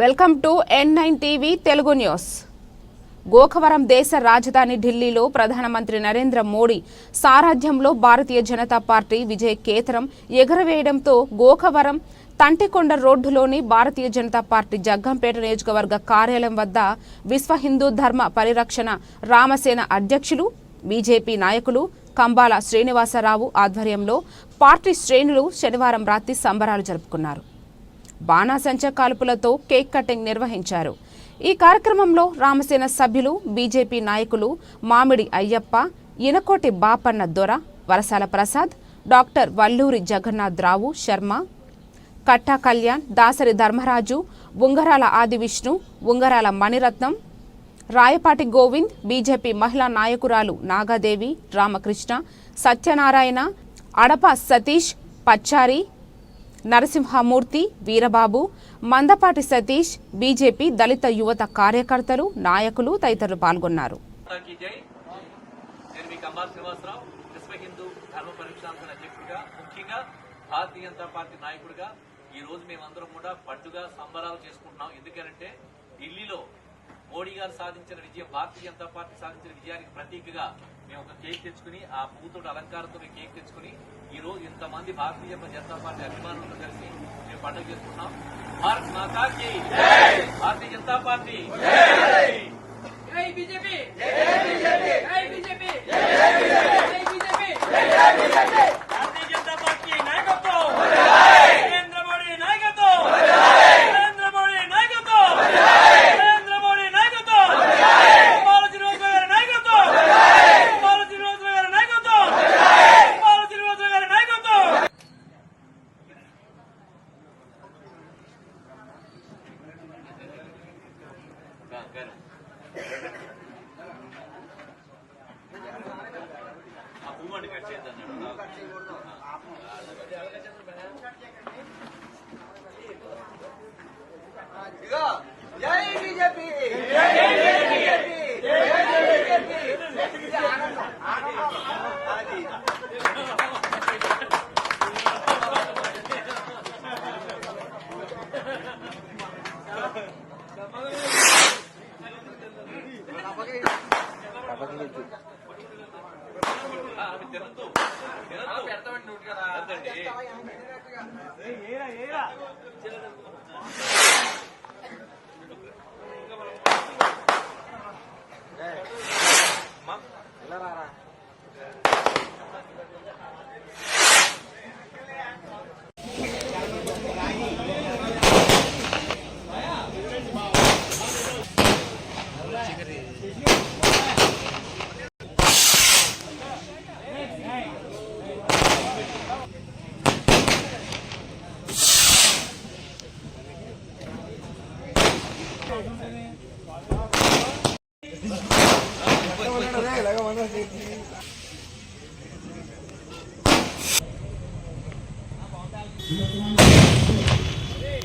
Welcome to N nine TV Telugu news. Gokavaram దేశ రాజధాని ఢిల్లీలో ప్రధానమంత్రి నరేంద్ర మోడీ సారథ్యంలో భారతీయ జనతా పార్టీ విజయ కేతరం ఎగరవేయడంతో గోఖవరం తంటికొండ రోడ్డులోని భారతీయ జనతా పార్టీ జగ్గంపేట నియోజకవర్గ కార్యాలయం వద్ద విశ్వ హిందూ ధర్మ పరిరక్షణ రామసేన అధ్యక్షులు బీజేపీ నాయకులు కంబాల శ్రీనివాసరావు ఆధ్వర్యంలో పార్టీ శ్రేణులు శనివారం రాత్రి సంబరాలు జరుపుకున్నారు. బాణాసంచ కాల్పులతో కేక్ కటింగ్ నిర్వహించారు. ఈ కార్యక్రమంలో రామసేన సభ్యులు బీజేపీ నాయకులు మామిడి అయ్యప్ప ఇనకోటి బాపన్న దొర వరసాల ప్రసాద్ డాక్టర్ వల్లూరి జగన్నాథ్ రావు శర్మ కట్టా కళ్యాణ్ దాసరి ధర్మరాజు ఉంగరాల ఆది విష్ణు ఉంగరాల మణిరత్నం రాయపాటి గోవింద్ బీజేపీ మహిళా నాయకురాలు నాగాదేవి రామకృష్ణ సత్యనారాయణ అడప సతీష్ పచ్చారి నరసింహమూర్తి వీరబాబు మందపాటి సతీష్ బీజేపీ దళిత యువత కార్యకర్తలు నాయకులు తదితరులు పాల్గొన్నారు. భారతీయ జనతా పార్టీ నాయకుడిగా ఈ రోజు మేమందరం కూడా పండుగ సంబరాలు చేసుకుంటున్నాం. ఎందుకంటే ఢిల్లీలో మోడీ గారు సాధించిన విజయం భారతీయ జనతా పార్టీ సాధించిన విజయానికి ప్రతీకగా మేము ఒక కేక్ తెచ్చుకుని ఆ పువ్వుతో అలంకారంతో మేము కేక్ తెచ్చుకుని ఈ రోజు ఇంతమంది భారతీయ జనతా పార్టీ అభిమానులతో కలిసి మేము పండుగ చేసుకుంటున్నాం. భారత్ మాతాకి భారతీయ జనతా పార్టీ జై బీజేపీ జై బీజేపీ జై బీజేపీ జై బీజేపీ భారతీయ జనతా పార్టీ నాయకత్వం నరేంద్ర మోడీ నాయకత్వం నరేంద్ర మోడీ నాయకత్వం నరేంద్ర మోడీ నాయకత్వం కుమార శ్రీనివాసరావు గారి నాయకత్వం కుమార శ్రీనివాసరావు గారి నాయకత్వం కుమార శ్రీనివాసరావు గారి నాయకత్వం ఆ కదా la cama no sé.